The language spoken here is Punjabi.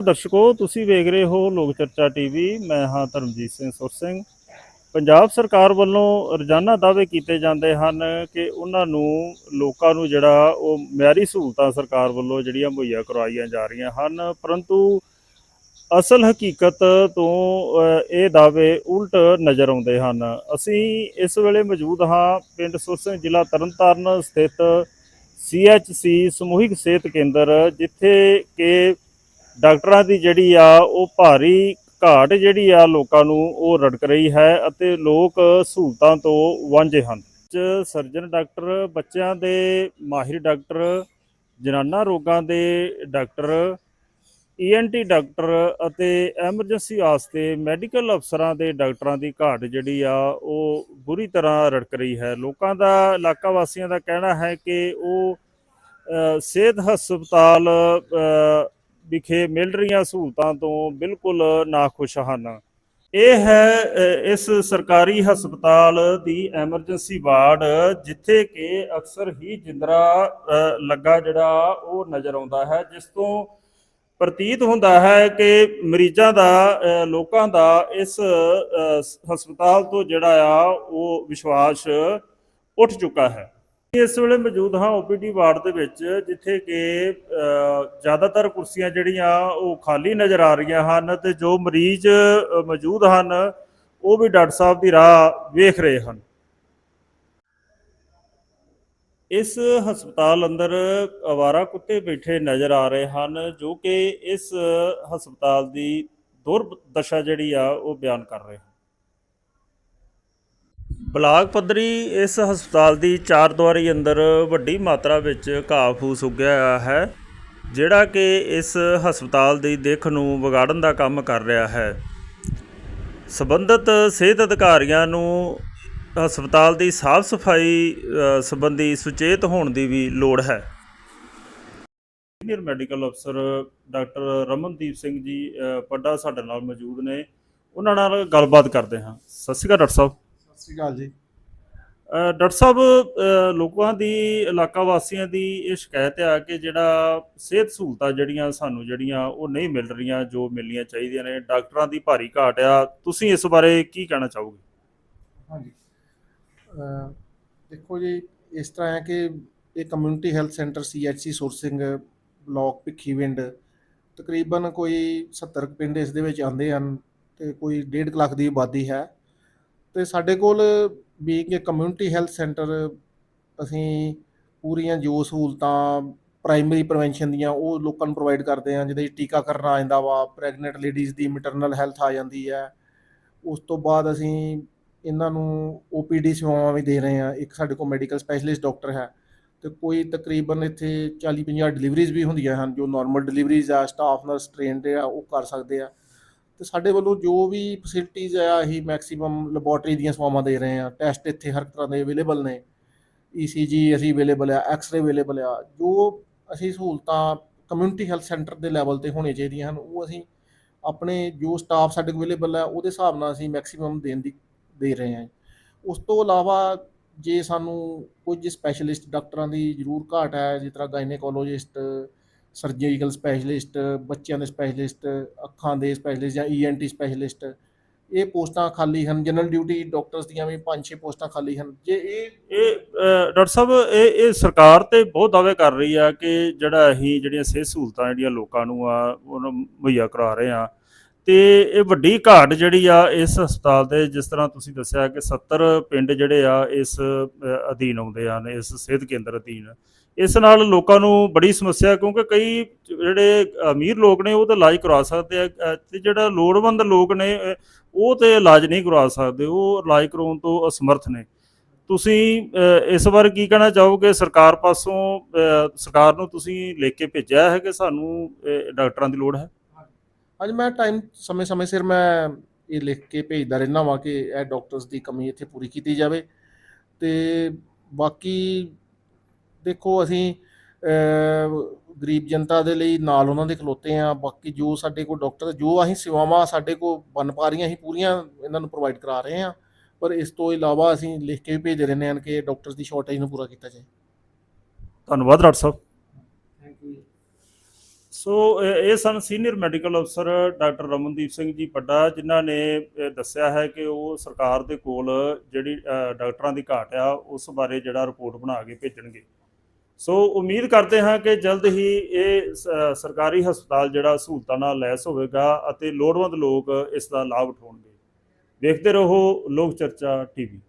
ਦਰਸ਼ਕੋ, ਤੁਸੀਂ ਵੇਖ ਰਹੇ ਹੋ ਲੋਕ ਚਰਚਾ ਟੀਵੀ। ਮੈਂ ਹਾਂ ਧਰਮਜੀਤ ਸਿੰਘ ਸੁਰ ਸਿੰਘ। ਪੰਜਾਬ ਸਰਕਾਰ ਵੱਲੋਂ ਰੋਜ਼ਾਨਾ ਦਾਅਵੇ ਕੀਤੇ ਜਾਂਦੇ ਹਨ ਕਿ ਉਹਨਾਂ ਨੂੰ, ਲੋਕਾਂ ਨੂੰ ਜਿਹੜਾ ਉਹ ਮਿਆਰੀ ਸਹੂਲਤਾਂ ਸਰਕਾਰ ਵੱਲੋਂ ਜਿਹੜੀਆਂ ਮੁਹੱਈਆ ਕਰਵਾਈਆਂ ਜਾ ਰਹੀਆਂ ਹਨ। ਪਰੰਤੂ ਅਸਲ ਹਕੀਕਤ ਤੋਂ ਇਹ ਦਾਅਵੇ ਉਲਟ ਨਜ਼ਰ ਆਉਂਦੇ ਹਨ। ਅਸੀਂ ਇਸ ਵੇਲੇ ਮੌਜੂਦ ਹਾਂ ਪਿੰਡ ਸੁਰਸਿੰਘ ਜ਼ਿਲ੍ਹਾ ਤਰਨਤਾਰਨ ਸਥਿਤ ਸੀਐਚਸੀ ਸਮੂਹਿਕ ਸਿਹਤ ਕੇਂਦਰ, ਜਿੱਥੇ ਕਿ ਡਾਕਟਰਾਂ ਦੀ ਜਿਹੜੀ ਆ, ਉਹ ਭਾਰੀ ਘਾਟ ਜਿਹੜੀ ਆ ਲੋਕਾਂ ਨੂੰ ਉਹ ਰੜਕ ਰਹੀ ਹੈ ਅਤੇ ਲੋਕ ਸਹੂਲਤਾਂ ਤੋਂ ਵਾਂਝੇ ਹਨ। ਚ ਸਰਜਨ ਡਾਕਟਰ, ਬੱਚਿਆਂ ਦੇ ਮਾਹਿਰ ਡਾਕਟਰ, ਜਨਾਨਾ ਰੋਗਾਂ ਦੇ ਡਾਕਟਰ ਈਐਨਟੀ ਡਾਕਟਰ ਅਤੇ ਐਮਰਜੈਂਸੀ ਵਾਸਤੇ ਮੈਡੀਕਲ ਅਫਸਰਾਂ ਦੇ ਡਾਕਟਰਾਂ ਦੀ ਘਾਟ ਜਿਹੜੀ ਆ, ਉਹ ਬੁਰੀ ਤਰ੍ਹਾਂ ਰੜਕ ਰਹੀ ਹੈ। ਲੋਕਾਂ ਦਾ, ਇਲਾਕਾ ਵਾਸੀਆਂ ਦਾ ਕਹਿਣਾ ਹੈ ਕਿ ਉਹ ਸਿਹਤ ਹਸਪਤਾਲ ਵਿਖੇ ਮਿਲ ਰਹੀਆਂ ਸਹੂਲਤਾਂ ਤੋਂ ਬਿਲਕੁਲ ਨਾਖੁਸ਼ ਹਨ। ਇਹ ਹੈ ਇਸ ਸਰਕਾਰੀ ਹਸਪਤਾਲ ਦੀ ਐਮਰਜੈਂਸੀ ਵਾਰਡ, ਜਿੱਥੇ ਕਿ ਅਕਸਰ ਹੀ ਜਿੰਦਰਾ ਲੱਗਾ ਜਿਹੜਾ ਉਹ ਨਜ਼ਰ ਆਉਂਦਾ ਹੈ, ਜਿਸ ਤੋਂ ਪ੍ਰਤੀਤ ਹੁੰਦਾ ਹੈ ਕਿ ਮਰੀਜ਼ਾਂ ਦਾ ਲੋਕਾਂ ਦਾ ਇਸ ਹਸਪਤਾਲ ਤੋਂ ਜਿਹੜਾ ਆ, ਉਹ ਵਿਸ਼ਵਾਸ ਉੱਠ ਚੁੱਕਾ ਹੈ। ਇਸ ਵੇਲੇ ਮੌਜੂਦ ਹਾਂ ਓਪੀਡੀ ਵਾਰਡ ਦੇ ਵਿੱਚ ਜਿੱਥੇ ਕਿ ਅ, ਜ਼ਿਆਦਾਤਰ ਕੁਰਸੀਆਂ ਜਿਹੜੀਆਂ ਉਹ ਖਾਲੀ ਨਜ਼ਰ ਆ ਰਹੀਆਂ ਹਨ ਤੇ ਜੋ ਮਰੀਜ਼ ਮੌਜੂਦ ਹਨ ਉਹ ਵੀ ਡਾਕਟਰ ਸਾਹਿਬ ਦੀ ਰਾਹ ਵੇਖ ਰਹੇ ਹਨ। ਇਸ ਹਸਪਤਾਲ ਅੰਦਰ ਅਵਾਰਾ ਕੁੱਤੇ ਬੈਠੇ ਨਜ਼ਰ ਆ ਰਹੇ ਹਨ ਜੋ ਕਿ ਇਸ ਹਸਪਤਾਲ ਦੀ ਦੁਰਦਸ਼ਾ ਜਿਹੜੀ ਆ ਉਹ ਬਿਆਨ ਕਰ ਰਹੇ ਹਨ। ਬਲਾਕ ਪੱਧਰੀ ਇਸ ਹਸਪਤਾਲ ਦੀ ਚਾਰ ਦੀਵਾਰੀ ਅੰਦਰ ਵੱਡੀ ਮਾਤਰਾ ਵਿੱਚ ਘਾਹ ਫੂਸ ਉੱਗਿਆ ਹੋਇਆ ਹੈ, ਜਿਹੜਾ ਕਿ ਇਸ ਹਸਪਤਾਲ ਦੀ ਦਿੱਖ ਨੂੰ ਵਿਗਾੜਨ ਦਾ ਕੰਮ ਕਰ ਰਿਹਾ ਹੈ। ਸਬੰਧਤ ਸਿਹਤ ਅਧਿਕਾਰੀਆਂ ਨੂੰ ਹਸਪਤਾਲ ਦੀ ਸਾਫ਼ ਸਫ਼ਾਈ ਸੰਬੰਧੀ ਸੁਚੇਤ ਹੋਣ ਦੀ ਵੀ ਲੋੜ ਹੈ। ਸੀਨੀਅਰ ਮੈਡੀਕਲ ਅਫਸਰ ਡਾਕਟਰ ਰਮਨਦੀਪ ਸਿੰਘ ਜੀ ਪੱਡਾ ਸਾਡੇ ਨਾਲ ਮੌਜੂਦ ਨੇ। ਉਹਨਾਂ ਨਾਲ ਗੱਲਬਾਤ ਕਰਦੇ ਹਾਂ। ਸਤਿ ਸ਼੍ਰੀ ਅਕਾਲ ਡਾਕਟਰ ਸਾਹਿਬ। ਸਤਿ ਸ਼੍ਰੀ ਅਕਾਲ ਜੀ। ਡਾਕਟਰ ਸਾਹਿਬ ਲੋਕਾਂ ਦੀ ਇਲਾਕਾ ਵਾਸੀਆਂ ਦੀ ਇਹ ਸ਼ਿਕਾਇਤ ਆ ਕਿ ਜਿਹੜਾ ਸਿਹਤ ਸਹੂਲਤਾਂ ਜਿਹੜੀਆਂ ਸਾਨੂੰ ਜਿਹੜੀਆਂ ਉਹ ਨਹੀਂ ਮਿਲ ਰਹੀਆਂ ਜੋ ਮਿਲਣੀਆਂ ਚਾਹੀਦੀਆਂ ਨੇ ਡਾਕਟਰਾਂ ਦੀ ਭਾਰੀ ਘਾਟ ਆ। ਤੁਸੀਂ ਇਸ ਬਾਰੇ ਕੀ ਕਹਿਣਾ ਚਾਹੋਗੇ? ਹਾਂਜੀ। ਦੇਖੋ ਜੀ ਇਸ ਤਰ੍ਹਾਂ ਹੈ ਕਿ ਇਹ community health centre CHC Sursingh block Bhikhiwind ਤਕਰੀਬਨ ਕੋਈ 70 ਕੁ ਪਿੰਡ ਇਸ ਦੇ ਵਿੱਚ ਆਉਂਦੇ ਹਨ ਤੇ ਕੋਈ 1.5 ਲੱਖ ਦੀ ਆਬਾਦੀ ਹੈ। ਤੇ ਸਾਡੇ ਕੋਲ ਵੀ ਕਿ ਕਮਿਊਨਿਟੀ ਹੈਲਥ ਸੈਂਟਰ ਅਸੀਂ ਪੂਰੀਆਂ ਜੋ ਸਹੂਲਤਾਂ ਪ੍ਰਾਇਮਰੀ ਪ੍ਰੀਵੈਂਸ਼ਨ ਦੀਆਂ ਉਹ ਲੋਕਾਂ ਨੂੰ ਪ੍ਰੋਵਾਈਡ ਕਰਦੇ ਹਾਂ, ਜਿਹਦੇ 'ਚ ਟੀਕਾਕਰਨ ਆ ਜਾਂਦਾ ਵਾ ਪ੍ਰੈਗਨੈਂਟ ਲੇਡੀਜ਼ ਦੀ ਮੈਟਰਨਲ ਹੈਲਥ ਆ ਜਾਂਦੀ ਹੈ। ਉਸ ਤੋਂ ਬਾਅਦ ਅਸੀਂ ਇਹਨਾਂ ਨੂੰ ਓਪੀਡੀ ਸੇਵਾਵਾਂ ਵੀ ਦੇ ਰਹੇ ਹਾਂ। ਇੱਕ ਸਾਡੇ ਕੋਲ ਮੈਡੀਕਲ ਸਪੈਸ਼ਲਿਸਟ ਡਾਕਟਰ ਹੈ ਤੇ ਕੋਈ ਤਕਰੀਬਨ ਇੱਥੇ 40 50 ਡਿਲੀਵਰੀਜ਼ ਵੀ ਹੁੰਦੀਆਂ ਹਨ, ਜੋ ਨਾਰਮਲ ਡਿਲੀਵਰੀਜ਼ ਆ ਸਟਾਫ ਨਰਸ ਟ੍ਰੇਨਡ ਆ, ਉਹ ਕਰ ਸਕਦੇ ਆ। ਤੇ ਸਾਡੇ ਵੱਲੋਂ ਜੋ ਵੀ ਫੈਸਿਲਿਟੀਜ਼ ਆ ਅਸੀਂ ਮੈਕਸਿਮਮ ਲੈਬੋਰਟਰੀ ਦੀਆਂ ਸੇਵਾਵਾਂ ਦੇ ਰਹੇ ਹਾਂ ਟੈਸਟ ਇੱਥੇ ਹਰ ਤਰ੍ਹਾਂ ਦੇ ਅਵੇਲੇਬਲ ਨੇ। ਈਸੀਜੀ ਅਸੀਂ ਅਵੇਲੇਬਲ ਆ ਐਕਸ-ਰੇ ਅਵੇਲੇਬਲ ਆ। ਜੋ ਅਸੀਂ ਸਹੂਲਤਾਂ ਕਮਿਊਨਿਟੀ ਹੈਲਥ ਸੈਂਟਰ ਦੇ ਲੈਵਲ ਤੇ ਹੋਣੀਆਂ ਚਾਹੀਦੀਆਂ ਹਨ, ਉਹ ਅਸੀਂ ਆਪਣੇ ਜੋ ਸਟਾਫ ਸਾਡੇ ਕੋਲ ਅਵੇਲੇਬਲ ਹੈ ਉਹਦੇ ਹਿਸਾਬ ਨਾਲ ਅਸੀਂ ਮੈਕਸਿਮਮ ਦੇਣ ਦੀ, ਦੇ ਰਹੇ ਹਾਂ ਉਸ ਤੋਂ ਇਲਾਵਾ ਜੇ ਸਾਨੂੰ ਕੁਝ ਸਪੈਸ਼ਲਿਸਟ ਡਾਕਟਰਾਂ ਦੀ ਜ਼ਰੂਰ ਘਾਟ ਹੈ, ਜਿਸ ਤਰ੍ਹਾਂ ਗਾਇਨੇਕੋਲੋਜਿਸਟ ਸਰਜੀਕਲ ਸਪੈਸ਼ਲਿਸਟ ਬੱਚਿਆਂ ਦੇ ਸਪੈਸ਼ਲਿਸਟ ਅੱਖਾਂ ਦੇ ਸਪੈਸ਼ਲਿਸਟ ਜਾਂ ਈਐਨਟੀ ਸਪੈਸ਼ਲਿਸਟ ਇਹ ਪੋਸਟਾਂ ਖਾਲੀ ਹਨ ਜਨਰਲ ਡਿਊਟੀ ਡਾਕਟਰਸ ਦੀਆਂ ਵੀ 5-6 ਪੋਸਟਾਂ ਖਾਲੀ ਹਨ। ਜੇ ਇਹ ਇਹ ਡਾਕਟਰ ਸਾਹਿਬ, ਇਹ ਇਹ ਸਰਕਾਰ ਤੇ ਬਹੁਤ ਦਾਅਵੇ ਕਰ ਰਹੀ ਆ ਕਿ ਜਿਹੜਾ ਅਸੀਂ ਜਿਹੜੀਆਂ ਸਿਹਤ ਸਹੂਲਤਾਂ ਜਿਹੜੀਆਂ ਲੋਕਾਂ ਨੂੰ ਆ, ਉਹਨਾਂ ਮੁਹੱਈਆ ਕਰਾ ਰਹੇ ਆ। ਤੇ ਇਹ ਵੱਡੀ ਘਾਟ ਜਿਹੜੀ ਆ, ਇਸ ਹਸਪਤਾਲ ਦੇ, ਜਿਸ ਤਰ੍ਹਾਂ ਤੁਸੀਂ ਦੱਸਿਆ ਕਿ 70 ਪਿੰਡ ਜਿਹੜੇ ਆ, ਇਸ ਅਧੀਨ ਆਉਂਦੇ ਹਨ, ਇਸ ਸਿਹਤ ਕੇਂਦਰ ਅਧੀਨ। ਇਸ ਨਾਲ ਲੋਕਾਂ ਨੂੰ ਬੜੀ ਸਮੱਸਿਆ ਕਿਉਂਕਿ ਕਈ ਜਿਹੜੇ ਅਮੀਰ ਲੋਕ ਨੇ ਉਹ ਤਾਂ ਇਲਾਜ ਕਰਵਾ ਸਕਦੇ ਆ ਅ, ਤੇ ਜਿਹੜਾ ਲੋੜਵੰਦ ਲੋਕ ਨੇ ਉਹ ਤੇ ਇਲਾਜ ਨਹੀਂ ਕਰਵਾ ਸਕਦੇ ਉਹ ਇਲਾਜ ਕਰਾਉਣ ਤੋਂ ਅਸਮਰਥ ਨੇ। ਤੁਸੀਂ ਇਸ ਬਾਰੇ ਕੀ ਕਹਿਣਾ ਚਾਹੋਗੇ? ਸਰਕਾਰ ਪਾਸੋਂ ਸਰਕਾਰ ਨੂੰ ਤੁਸੀਂ ਲਿਖ ਕੇ ਭੇਜਿਆ ਹੈ ਕਿ ਸਾਨੂੰ ਡਾਕਟਰਾਂ ਦੀ ਲੋੜ ਹੈ? ਅੱਜ ਮੈਂ ਟਾਈਮ ਸਮੇਂ-ਸਮੇਂ ਸਿਰ ਮੈਂ ਇਹ ਲਿਖ ਕੇ ਭੇਜਦਾ ਰਹਿਣਾ ਵਾਂ ਕਿ ਇਹ ਡਾਕਟਰਸ ਦੀ ਕਮੀ ਇੱਥੇ ਪੂਰੀ ਕੀਤੀ ਜਾਵੇ। ਤੇ ਬਾਕੀ ਦੇਖੋ ਅਸੀਂ ਗਰੀਬ ਜਨਤਾ ਦੇ ਲਈ ਨਾਲ ਉਹਨਾਂ ਦੇ ਖਲੋਤੇ ਆ ਬਾਕੀ ਜੋ ਸਾਡੇ ਕੋਲ ਡਾਕਟਰ ਜੋ ਅਸੀਂ ਸੇਵਾਵਾਂ ਸਾਡੇ ਕੋਲ ਬਣ ਪਾ ਰਹੀਆਂ ਅਸੀਂ ਪੂਰੀਆਂ ਇਹਨਾਂ ਨੂੰ ਪ੍ਰੋਵਾਈਡ ਕਰਾ ਰਹੇ ਹਾਂ। ਪਰ ਇਸ ਤੋਂ ਇਲਾਵਾ ਅਸੀਂ ਲਿਖ ਕੇ ਵੀ ਭੇਜ ਰਹੇ ਹਾਂ ਕਿ ਡਾਕਟਰਸ ਦੀ ਸ਼ਾਰਟੇਜ ਨੂੰ ਪੂਰਾ ਕੀਤਾ ਜਾਏ। ਧੰਨਵਾਦ ਡਾਕਟਰ ਸਾਹਿਬ। ਥੈਂਕ ਯੂ ਸੋ ਇਹ ਸਨ ਸੀਨੀਅਰ ਮੈਡੀਕਲ ਅਫਸਰ ਡਾਕਟਰ ਰਮਨਦੀਪ ਸਿੰਘ ਜੀ ਪੱਡਾ ਜਿਨ੍ਹਾਂ ਨੇ ਦੱਸਿਆ ਹੈ ਕਿ ਉਹ ਸਰਕਾਰ ਦੇ ਕੋਲ ਜਿਹੜੀ ਡਾਕਟਰਾਂ ਦੀ ਘਾਟ ਆ ਉਸ ਬਾਰੇ ਜਿਹੜਾ ਰਿਪੋਰਟ ਬਣਾ ਕੇ ਭੇਜਣਗੇ। ਸੋ ਉਮੀਦ ਕਰਦੇ ਹਾਂ ਕਿ ਜਲਦ ਹੀ ਇਹ ਸਰਕਾਰੀ ਹਸਪਤਾਲ ਜਿਹੜਾ ਸਹੂਲਤਾਂ ਨਾਲ ਲੈਸ ਹੋਵੇਗਾ ਅਤੇ ਲੋੜਵੰਦ ਲੋਕ ਇਸ ਦਾ ਲਾਭ ਉਠਾਉਣਗੇ। ਵੇਖਦੇ ਰਹੋ ਲੋਕ ਚਰਚਾ ਟੀਵੀ।